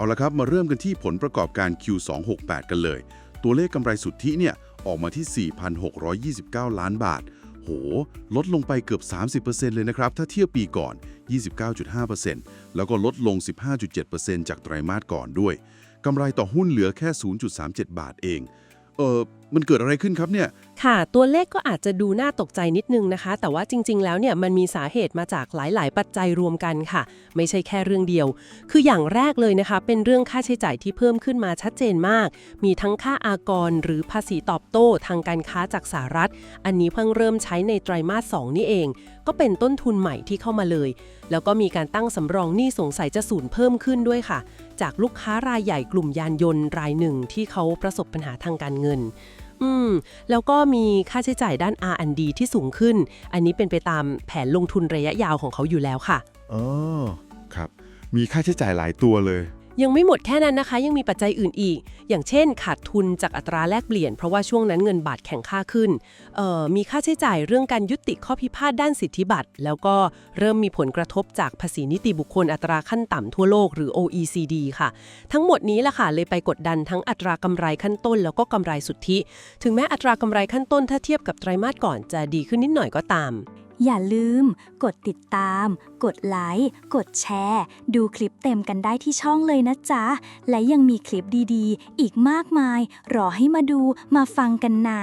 เอาละครับมาเริ่มกันที่ผลประกอบการ Q268 กันเลย ตัวเลขกำไรสุทธิเนี่ยออกมาที่ 4,629 ล้านบาท โห ลดลงไปเกือบ 30%เลยนะครับ ถ้าเทียบปีก่อน 29.5%แล้วก็ลดลง 15.7%จากไตรมาสก่อนด้วย กำไรต่อหุ้นเหลือแค่ 0.37 บาทเอง เออ มันเกิดอะไรขึ้นครับเนี่ย ค่ะ ตัวเลขก็อาจจะดูน่าตกใจนิดนึงนะคะ แต่ว่าจริง ๆ แล้วเนี่ยมันมีสาเหตุมาจากหลาย ๆ ปัจจัยรวมกันค่ะ ไม่ใช่แค่เรื่องเดียว คืออย่างแรกเลยนะคะ เป็นเรื่องค่าใช้จ่ายที่เพิ่มขึ้นมาชัดเจนมาก มีทั้งค่าอากร หรือภาษีตอบโต้ทางการค้าจากสหรัฐ อันนี้เพิ่งเริ่มใช้ในไตรมาส 2 นี่เอง ก็เป็นต้นทุนใหม่ที่เข้ามาเลย แล้วก็มีการตั้งสำรองหนี้สงสัยจะสูญเพิ่มขึ้นด้วยค่ะ จากลูกค้ารายใหญ่กลุ่มยานยนต์รายหนึ่งที่เขาประสบปัญหาทางการเงิน อืม แล้วก็มีค่าใช้จ่ายด้าน R&D ที่สูงขึ้น อันนี้เป็นไปตามแผนลงทุนระยะยาวของเขาอยู่แล้วค่ะ อ๋อ ครับ มีค่าใช้จ่ายหลายตัวเลย ยังไม่หมดแค่นั้นนะคะ ยังมีปัจจัยอื่นอีก อย่างเช่น ขาดทุนจากอัตราแลกเปลี่ยน เพราะว่าช่วงนั้นเงินบาทแข็งค่าขึ้น มีค่าใช้จ่ายเรื่องการยุติข้อพิพาทด้านสิทธิบัตร แล้วก็เริ่มมีผลกระทบจากภาษีนิติบุคคลอัตราขั้นต่ำทั่วโลกหรือ OECD ค่ะ ทั้งหมดนี้แหละค่ะเลยไปกดดันทั้งอัตรากำไรขั้นต้น แล้วก็กำไรสุทธิ ถึงแม้อัตรากำไรขั้นต้นถ้าเทียบกับไตรมาสก่อนจะดีขึ้นนิดหน่อยก็ตาม อย่าลืม กดติดตาม กดไลค์ กดแชร์ ดูคลิปเต็มกันได้ที่ช่องเลยนะจ๊ะ และยังมีคลิปดีๆ อีกมากมาย รอให้มาดูมาฟังกันนะ